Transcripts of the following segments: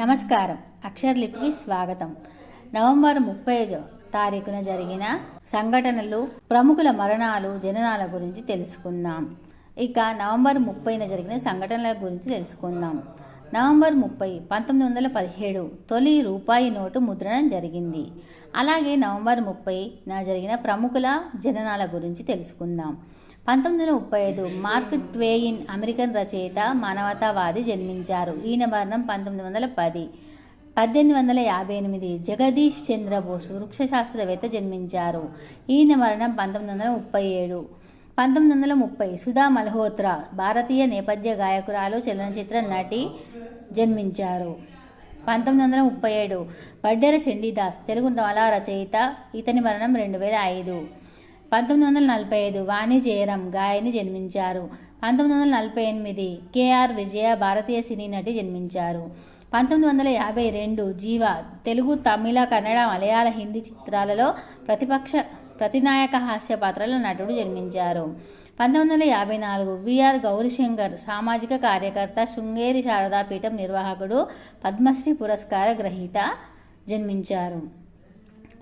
నమస్కారం. అక్షరలిపికి స్వాగతం. నవంబర్ ముప్పై తారీఖున జరిగిన సంఘటనలు ప్రముఖుల మరణాలు జననాల గురించి తెలుసుకుందాం. ఇక నవంబర్ ముప్పైన జరిగిన సంఘటనల గురించి తెలుసుకుందాం. నవంబర్ ముప్పై పంతొమ్మిది వందల పదిహేడు తొలి రూపాయి నోటు ముద్రణం జరిగింది. అలాగే నవంబర్ ముప్పై నా జరిగిన ప్రముఖుల జననాల గురించి తెలుసుకుందాం. పంతొమ్మిది వందల ముప్పై ఐదు మార్క్ ట్వేయిన్ అమెరికన్ రచయిత మానవతావాది జన్మించారు. ఈయన మరణం పంతొమ్మిది వందల పది. పద్దెనిమిది వందల యాభై ఎనిమిది జగదీష్ చంద్రబోస్ వృక్షశాస్త్రవేత్త జన్మించారు. ఈయన మరణం పంతొమ్మిది వందల ముప్పై ఏడు. పంతొమ్మిది వందల ముప్పై సుధా మల్హోత్రా భారతీయ నేపథ్య గాయకురాలు చలనచిత్ర నటి జన్మించారు. పంతొమ్మిది వందల ముప్పై ఏడు. వడ్డెర చండీదాస్ తెలుగు నవలా రచయిత ఇతని మరణం రెండు వేల ఐదు. పంతొమ్మిది వందల నలభై ఐదు వాణి జయరాం గాయని జన్మించారు. పంతొమ్మిది వందల నలభై ఎనిమిది కేఆర్ విజయ భారతీయ సినీ నటి జన్మించారు. పంతొమ్మిది వందల యాభై రెండు జీవ తెలుగు తమిళ కన్నడ మలయాళ హిందీ చిత్రాలలో ప్రతిపక్ష ప్రతినాయక హాస్య పాత్రల నటుడు జన్మించారు. పంతొమ్మిది వందల యాభై నాలుగు విఆర్ గౌరీశంకర్ సామాజిక కార్యకర్త శృంగేరి శారదాపీఠం నిర్వాహకుడు పద్మశ్రీ పురస్కార గ్రహీత జన్మించారు.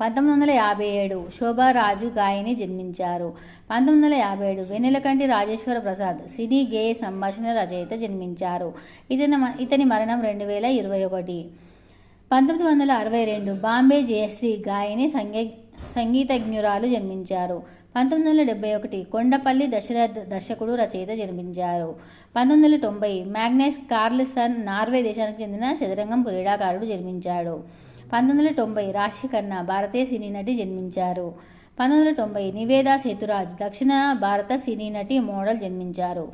పంతొమ్మిది వందల యాభై ఏడు శోభారాజు గాయని జన్మించారు. పంతొమ్మిది వందల యాభై ఏడు వెన్నెలకంటి రాజేశ్వర ప్రసాద్ సినీ గేయ సంభాషణ రచయిత జన్మించారు. ఇతని మ- ఇతని మరణం రెండు వేల ఇరవై ఒకటి. పంతొమ్మిది వందల అరవై రెండు బాంబే జయశ్రీ గాయని సంగీ సంగీతజ్ఞురాలు జన్మించారు. పంతొమ్మిది వందల డెబ్బై ఒకటి కొండపల్లి దశరథ్ దర్శకుడు రచయిత జన్మించారు. పంతొమ్మిది వందల తొంభై మ్యాగ్నస్ కార్ల్సన్ నార్వే దేశానికి చెందిన చదరంగం క్రీడాకారుడు జన్మించాడు. పంతొమ్మిది వందల తొంభై రాశి ఖన్నా భారతీయ సినీ నటి జన్మించారు. పంతొమ్మిది వందల తొంభై నివేదా సేతురాజ్ దక్షిణ భారత సినీ నటి మోడల్ జన్మించారు.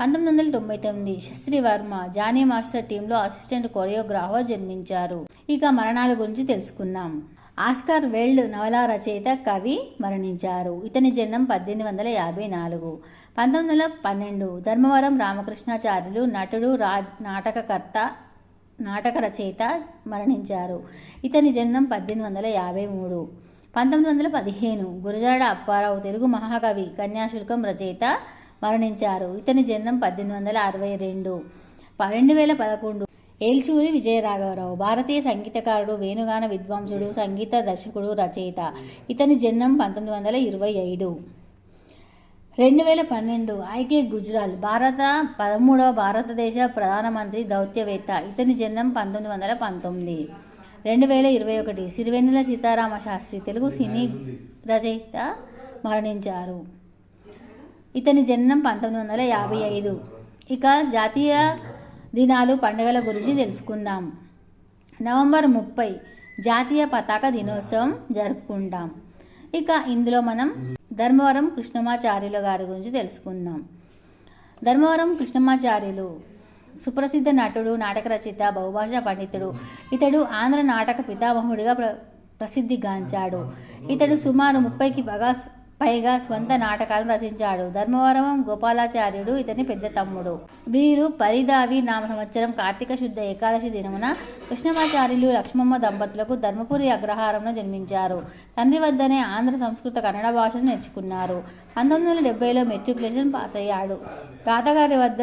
పంతొమ్మిది వందల తొంభై తొమ్మిది శస్త్రి వర్మ జానీ మాస్టర్ టీంలో అసిస్టెంట్ కొరియోగ్రాఫర్ జన్మించారు. ఇక మరణాల గురించి తెలుసుకుందాం. ఆస్కార్ వెల్డ్ నవలా రచయిత కవి మరణించారు. ఇతని జన్మం పద్దెనిమిది వందల యాభై నాలుగు. పంతొమ్మిది వందల పన్నెండు ధర్మవరం రామకృష్ణాచార్యులు నటుడు రా నాటకకర్త నాటక రచయిత మరణించారు. ఇతని జన్మం పద్దెనిమిది వందల యాభై మూడు. పంతొమ్మిది వందల పదిహేను గురజాడ అప్పారావు తెలుగు మహాకవి కన్యాశుల్కం రచయిత మరణించారు. ఇతని జన్మం పద్దెనిమిది వందల అరవై రెండు. రెండు వేల పదకొండు ఏల్చూరి విజయరాఘవరావు భారతీయ సంగీతకారుడు వేణుగాన విద్వాంసుడు సంగీత దర్శకుడు రచయిత. ఇతని జన్మం పంతొమ్మిది వందల ఇరవై ఐదు. రెండు వేల పన్నెండు ఐకే గుజ్రాల్ భారత పదమూడవ భారతదేశ ప్రధానమంత్రి దౌత్యవేత్త. ఇతని జన్మం పంతొమ్మిది వందల పంతొమ్మిది. రెండు వేల ఇరవై ఒకటి సిరివెన్నెల సీతారామ శాస్త్రి తెలుగు సినీ రచయిత మరణించారు. ఇతని జన్మం పంతొమ్మిది వందల యాభై ఐదు. ఇక జాతీయ దినాలు పండుగల గురించి తెలుసుకుందాం. నవంబర్ ముప్పై జాతీయ పతాక దినోత్సవం జరుపుకుంటాం. ఇక ఇందులో మనం ధర్మవరం కృష్ణమాచార్యుల గారి గురించి తెలుసుకుందాం. ధర్మవరం కృష్ణమాచార్యులు సుప్రసిద్ధ నటుడు నాటక రచయిత బహుభాషా పండితుడు. ఇతడు ఆంధ్ర నాటక పితామహుడిగా ప్ర ప్రసిద్ధిగాంచాడు ఇతడు సుమారు ముప్పైకి పగా పైగా స్వంత నాటకాలను రచించాడు. ధర్మవరం గోపాలాచార్యుడు ఇతని పెద్ద తమ్ముడు. వీరు పరిదావి నామ సంవత్సరం కార్తీక శుద్ధ ఏకాదశి దినమున కృష్ణమాచార్యులు లక్ష్మమ్మ దంపతులకు ధర్మపురి అగ్రహారంలో జన్మించారు. తండ్రి వద్దనే ఆంధ్ర సంస్కృత కన్నడ భాషను నేర్చుకున్నారు. పంతొమ్మిది వందల డెబ్బైలో మెట్రికులేషన్ పాస్ అయ్యాడు తాతగారి వద్ద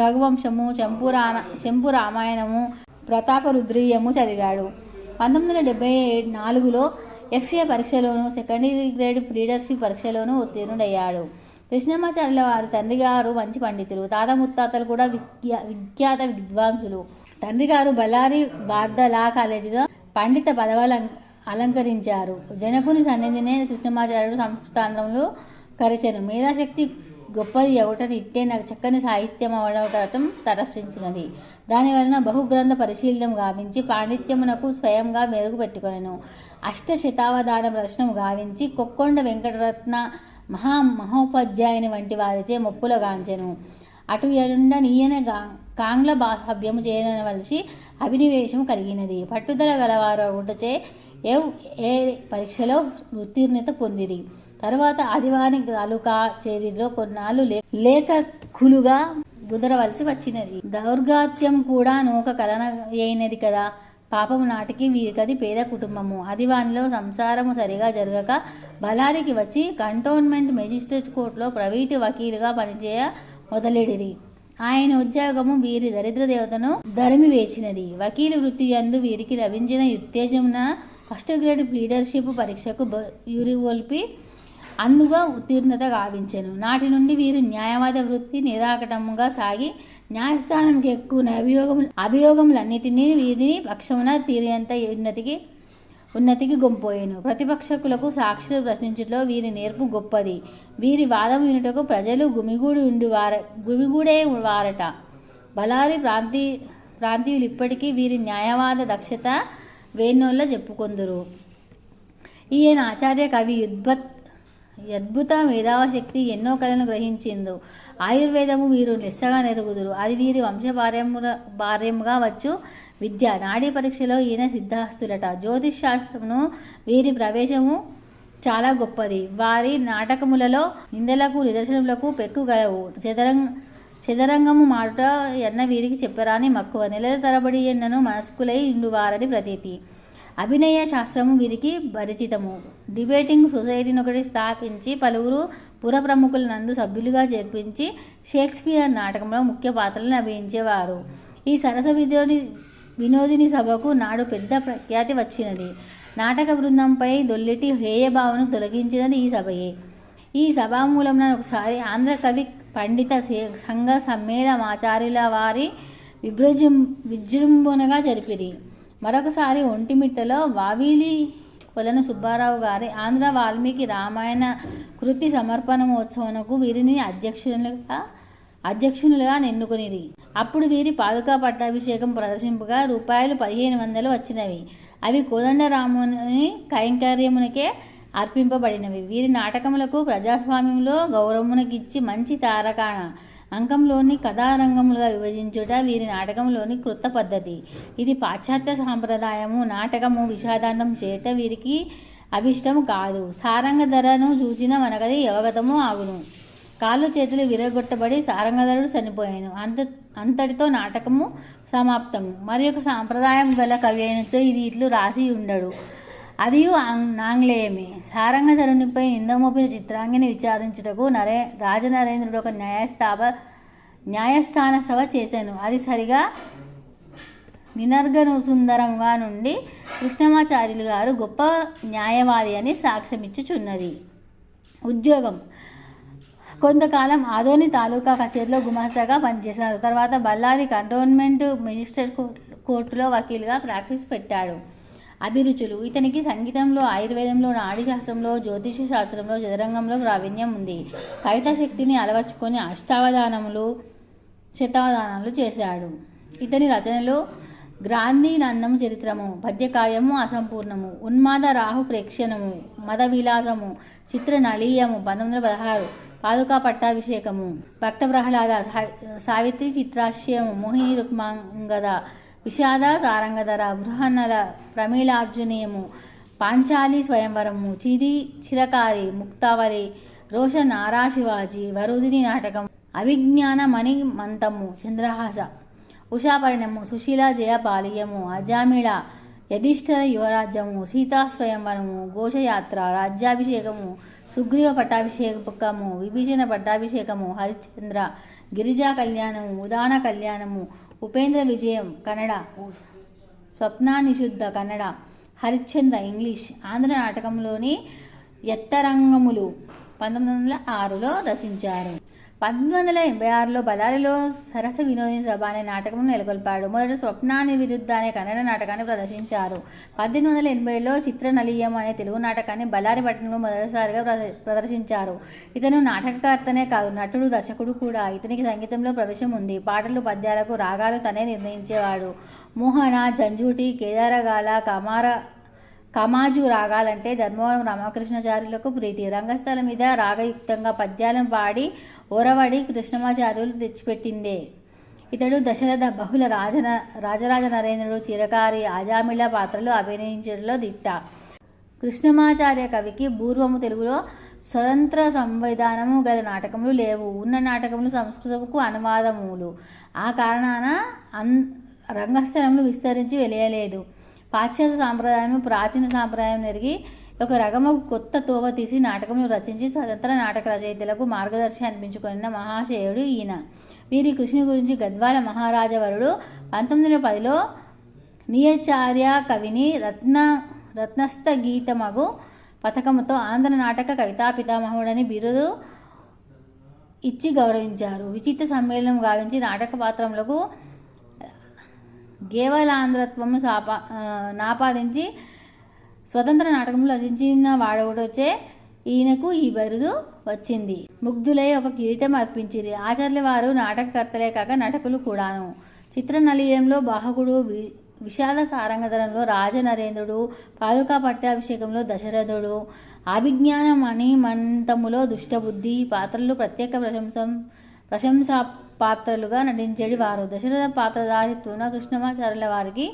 రఘువంశము చెంపురా చెంపు రామాయణము ప్రతాప రుద్రీయము చదివాడు. పంతొమ్మిది వందల డెబ్బై నాలుగులో ఎఫ్ఏ పరీక్షలోను సెకండరీ గ్రేడ్ లీడర్షిప్ పరీక్షలోనూ ఉత్తీర్ణుడయ్యాడు. కృష్ణమాచార్యుల వారి తండ్రి గారు మంచి పండితులు తాత ముత్తాతలు కూడా విఖ్యా విఖ్యాత విద్వాంసులు. తండ్రి గారు బళ్ళారి బార్దలా లా కాలేజీలో పండిత పదవులు అలంకరించారు. జనకుని సన్నిధినే కృష్ణమాచార్యుడు సంస్కృతాంధ్రంలో కరిచను మేధాశక్తి గొప్పది ఎవటని ఇట్టే నాకు చక్కని సాహిత్యం అవడటం తటస్థించినది దాని వలన బహుగ్రంథ పరిశీలనం గావించి పాండిత్యమునకు స్వయంగా మెరుగుపెట్టుకొనెను. అష్ట శతావధాన గావించి కొక్కొండ వెంకటరత్న మహా మహోపాధ్యాయుని వంటి వారిచే మొప్పులగాంచెను అటు ఎడుండ నీయన గా కాంగ్ల బాహవ్యము చేయనవలసి అభినివేశం కలిగినది. పట్టుదల గలవారు ఒకటచే ఏ ఏ పరీక్షలో ఉత్తీర్ణత పొందిరి. తర్వాత ఆదివాని తాలూకా చేరిలో కొన్నాళ్ళు లే లేఖకులుగా కుదరవలసి వచ్చినది. దౌర్గాత్యం కూడా నూక కలన అయినది కదా. పాపము నాటికి వీరికది పేద కుటుంబము. అదివానిలో సంసారము సరిగా జరగక బలారికి వచ్చి కంటోన్మెంట్ మెజిస్ట్రేట్ కోర్టులో ప్రైవేటు వకీలుగా పనిచేయ మొదలెడిరి. ఆయన ఉద్యోగము వీరి దరిద్ర దేవతను ధరిమి వేచినది. వకీలు వృత్తి యందు వీరికి లభించిన ఉత్తేజమున ఫస్ట్ గ్రేడ్ లీడర్షిప్ పరీక్షకు బ- యురిగొల్పి అందుగా ఉత్తీర్ణత గావించెను. నాటి నుండి వీరు న్యాయవాద వృత్తి నిరాకటముగా సాగి న్యాయస్థానంకి ఎక్కువ అభియోగం అభియోగములన్నిటినీ వీరిని పక్షమున తీరేంత ఉన్నతికి ఉన్నతికి గొంపోయాను. ప్రతిపక్షకులకు సాక్షులు ప్రశ్నించుటలో వీరి నేర్పు గొప్పది. వీరి వాదం వినుటకు ప్రజలు గుమిగూడి ఉండి వార గుమిగూడే వారట. బలారి ప్రాంతీ ప్రాంతీయులు ఇప్పటికీ వీరి న్యాయవాద దక్షత వేణోళ్ళ చెప్పుకొందురు. ఈయన ఆచార్య కవి యుద్భత్ అద్భుత మేధావశక్తి ఎన్నో కళలను గ్రహించిందో. ఆయుర్వేదము వీరు లెస్సగా నెరుగుదురు. అది వీరి వంశ భార్యముగా వచ్చు. విద్య నాడీ పరీక్షలో ఈయన సిద్ధాస్తులట జ్యోతిష్ శాస్త్రమును వీరి ప్రవేశము చాలా గొప్పది. వారి నాటకములలో నిందలకు నిదర్శనములకు పెక్కుగలవు చదరంగ చదరంగము మాట ఎన్న వీరికి చెప్పరాని మక్కువ. నెలల తరబడి ఎన్నను మనస్కులై ఉండువారని ప్రతీతి. అభినయ శాస్త్రము వీరికి పరిచితము. డిబేటింగ్ సొసైటీని ఒకటి స్థాపించి పలువురు పుర ప్రముఖుల నందు సభ్యులుగా చేర్పించి షేక్స్పియర్ నాటకంలో ముఖ్య పాత్రలను అభినయించేవారు ఈ సరస వినోది వినోదిని సభకు నాడు పెద్ద ప్రఖ్యాతి వచ్చినది. నాటక బృందంపై దొల్లిటి హేయభావను తొలగించినది ఈ సభయే. ఈ సభామూలంలో ఒకసారి ఆంధ్ర కవి పండిత సే- సంఘ సమ్మేళమాచార్యుల వారి విభృజం విజృంభణగా జరిపిరి. మరొకసారి ఒంటిమిట్టలో వావీలి కొలను సుబ్బారావు గారి ఆంధ్ర వాల్మీకి రామాయణ కృతి సమర్పణమోత్సవంకు వీరిని అధ్యక్షులుగా అధ్యక్షులుగా ఎన్నుకొనిరి అప్పుడు వీరి పాదుకా పట్టాభిషేకం ప్రదర్శింపుగా రూపాయలు పదిహేను వందలు వచ్చినవి. అవి కోదండరాముని కైంకర్యమునకే అర్పింపబడినవి. వీరి నాటకములకు ప్రజాస్వామ్యంలో గౌరవమునకిచ్చి మంచి తారకాణ అంకంలోని కథారంగములుగా విభజించుట వీరి నాటకంలోని కృత పద్ధతి. ఇది పాశ్చాత్య సాంప్రదాయము. నాటకము విషాదాంతం చేయట వీరికి అభిష్టం కాదు. సారంగ ధరను చూచిన మనకది యవగతము ఆగును. కాళ్ళు చేతులు విరగొట్టబడి సారంగధరుడు చనిపోయాను. అంత అంతటితో నాటకము సమాప్తము. మరి ఒక సాంప్రదాయం గల కవి అయినతో ఇది ఇట్లు రాసి ఉండడు. అది నాంగ్లేయమే సారంగధరునిపై నిందమోపిన చిత్రాంగిని విచారించుటకు నరే రాజనరేంద్రుడు ఒక న్యాయస్థాప న్యాయస్థాన సభ చేశాను అది సరిగా నినర్గను సుందరంగా నుండి కృష్ణమాచార్యులు గారు గొప్ప న్యాయవాది అని సాక్ష్యమిచ్చుచున్నది. ఉద్యోగం. కొంతకాలం ఆదోని తాలూకా కచేరీలో గుమాస్తాగా పనిచేశారు. తర్వాత బళ్ళారి కంటోన్మెంట్ మెజిస్ట్రేట్ కోర్టులో వకీలుగా ప్రాక్టీస్ పెట్టాడు. అభిరుచులు. ఇతనికి సంగీతంలో ఆయుర్వేదంలో నాడి శాస్త్రంలో జ్యోతిష శాస్త్రంలో చదరంగంలో ప్రావీణ్యం ఉంది. కవిత శక్తిని అలవర్చుకొని అష్టావధానములు శతావధానాలు చేశాడు. ఇతని రచనలు గ్రాంధీనందం చరిత్రము పద్యకావ్యము అసంపూర్ణము ఉన్మాద రాహు ప్రేక్షణము మద విలాసము చిత్ర నళీయము పంతొమ్మిది వందల పదహారు పాదుకా పట్టాభిషేకము భక్త ప్రహ్లాద సావిత్రి చిత్రాశ్యము మోహిని రుక్మాంగద విషాద సారంగధర బృహన్నల ప్రమీలార్జునీయము పాంచాలి స్వయంవరము చిరి చిరకారి ముక్తావరి రోష నారాశివాజీ వరుదిని నాటకం అవిజ్ఞాన మణి మంతము చంద్రహాస ఉషాపరిణము సుశీల జయపాలీయము అజామిళ యధిష్ఠర యువరాజ్యము సీతా స్వయంవరము ఘోషయాత్ర రాజ్యాభిషేకము సుగ్రీవ పట్టాభిషేకము విభీషణ పట్టాభిషేకము హరిశ్చంద్ర గిరిజా కళ్యాణము ఉదాన కళ్యాణము ఉపేంద్ర విజయం కన్నడ. స్వప్నానిశుద్ధ కన్నడ. హరిశ్చంద్ర ఇంగ్లీష్. ఆంధ్ర నాటకంలోని ఎత్తరంగములు పంతొమ్మిది వందల ఆరులో రచించారు. పంతొమ్మిది వందల ఎనభై ఆరులో బళ్ళారిలో సరస వినోదిని సభ అనే నాటకం నెలకొల్పాడు. మొదట స్వప్నాన్ని విరుద్ధ అనే కన్నడ నాటకాన్ని ప్రదర్శించారు. పద్దెనిమిది వందల ఎనభైలో చిత్రనలీయం అనే తెలుగు నాటకాన్ని బళ్ళారి పట్టణంలో మొదటిసారిగా ప్రద- ప్రదర్శించారు. ఇతను నాటకకర్తనే కాదు నటుడు దర్శకుడు కూడా. ఇతనికి సంగీతంలో ప్రవేశం ఉంది. పాటలు పద్యాలకు రాగాలు తనే నిర్ణయించేవాడు. మోహన జంజూటి కేదారగాల కమార కమాజు రాగాలంటే ధర్మవరం రామకృష్ణాచార్యులకు ప్రీతి. రంగస్థలం మీద రాగయుక్తంగా పద్యాలను పాడి ఓరవడి కృష్ణమాచార్యులు తెచ్చిపెట్టిందే. ఇతడు దశరథ బహుళ రాజన రాజరాజ నరేంద్రుడు చిరకారి ఆజామిళ పాత్రలు అభినయించడంలో దిట్ట. కృష్ణమాచార్య కవికి పూర్వము తెలుగులో స్వతంత్ర సంవిధానము గల నాటకములు లేవు. ఉన్న నాటకములు సంస్కృతముకు అనువాదములు. ఆ కారణాన అన్ రంగస్థలములు విస్తరించి వెలియలేదు. పాశ్చాత్య సాంప్రదాయం ప్రాచీన సాంప్రదాయం నెరిగి ఒక రకము కొత్త తోవ తీసి నాటకమును రచించి స్వతంత్ర నాటక రచయితలకు మార్గదర్శి అనిపించుకున్న మహాశయుడు ఈయన. వీరి కృష్ణుని గురించి గద్వాల మహారాజవరుడు పంతొమ్మిది వందల పదిలో నియచార్య కవిని రత్న రత్నస్థ గీతమగు పథకముతో ఆంధ్ర నాటక కవితా పితామహుడని బిరుదు ఇచ్చి గౌరవించారు. విచిత్ర సమ్మేళనం గావించి నాటక పాత్రములకు గేవలాంధ్రత్వము సాపా నాపాదించి స్వతంత్ర నాటకంలో రచించిన వాడొకటొచ్చే ఈయనకు ఈ బిరుదు వచ్చింది. ముగ్ధులై ఒక కిరీటం అర్పించిరి. ఆచార్య వారు నాటకకర్తలే కాక నటకులు కూడాను. చిత్రనలీయంలో బాహకుడు వి విషాద సారంగధరంలో రాజనరేంద్రుడు పాదుకా పట్టాభిషేకంలో దశరథుడు అభిజ్ఞాన మణిమంతములో దుష్టబుద్ధి పాత్రలు ప్రత్యేక ప్రశంసం ప్రశంసా పాత్రలుగా నటించేది వారు. దశరథ పాత్రధారిత్వంలో కృష్ణమాచార్యుల వారికి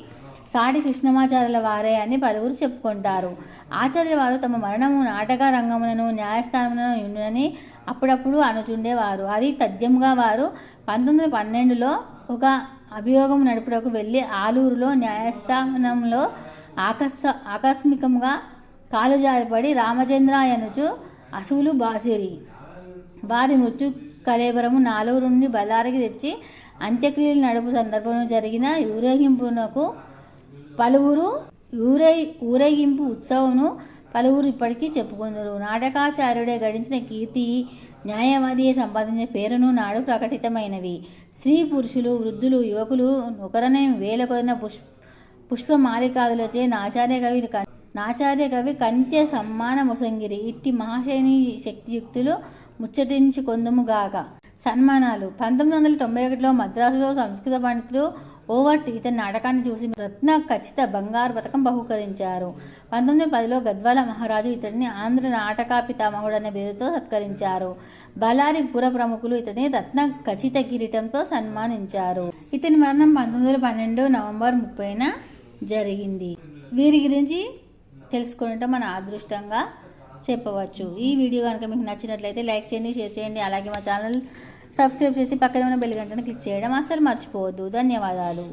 సాటి కృష్ణమాచార్యుల వారే అని పలువురు చెప్పుకుంటారు. ఆచార్య వారు తమ మరణము నాటక రంగములను న్యాయస్థానములను ఉండునని అప్పుడప్పుడు అనుచుండేవారు. అది తథ్యంగా వారు పంతొమ్మిది వందల పన్నెండులో ఒక అభియోగం నడుపుటకు వెళ్ళి ఆలూరులో న్యాయస్థానంలో ఆకస్మ ఆకస్మికంగా కాలు జారిపడి రామచంద్రాయనుచు అసువులు బాసిరి. వారి మృత్యు కళేవరము నాలుగు నుండి బళ్ళారికి తెచ్చి అంత్యక్రియలు నడుపు సందర్భంలో జరిగిన ఊరేగింపునకు పలువురు ఊరే ఊరేగింపు ఉత్సవమును పలువురు ఇప్పటికీ చెప్పుకుందరు. నాటకాచార్యుడే గడించిన కీర్తి న్యాయవాదియే సంపాదించిన పేరును నాడు ప్రకటితమైనవి. స్త్రీ పురుషులు వృద్ధులు యువకులు ఒకరనే వేల కొదిన పుష్ పుష్పమాలికాదులచే నాచార్య కవి నాచార్య కవి కంత్య సమ్మాన ముసంగిరి. ఇట్టి మహాశైని శక్తియుక్తులు ముచ్చటించుకొందుముగాక సన్మానాలు పంతొమ్మిది వందల తొంభై ఒకటిలో మద్రాసులో సంస్కృత పండితులు ఓవర్ట్ ఇతని నాటకాన్ని చూసి రత్న ఖచ్చిత బంగారు పథకం బహుకరించారు. పంతొమ్మిది వందల పదిలో గద్వాల మహారాజు ఇతడిని ఆంధ్ర నాటకా పితామహుడు అనే పేరుతో సత్కరించారు. బలారి పుర ప్రముఖులు ఇతడిని రత్న ఖచ్చిత కిరీటంతో సన్మానించారు. ఇతని మరణం పంతొమ్మిది వందల పన్నెండు నవంబర్ ముప్పైన జరిగింది. వీరి గురించి తెలుసుకుంటే మన అదృష్టంగా చెప్పవచ్చు. ఈ వీడియో కనుక మీకు నచ్చినట్లయితే లైక్ చేయండి షేర్ చేయండి. అలాగే మా ఛానల్ సబ్స్క్రైబ్ చేసి పక్కన ఉన్న బెల్ గంటను క్లిక్ చేయడం అస్సలు మర్చిపోవద్దు. ధన్యవాదాలు.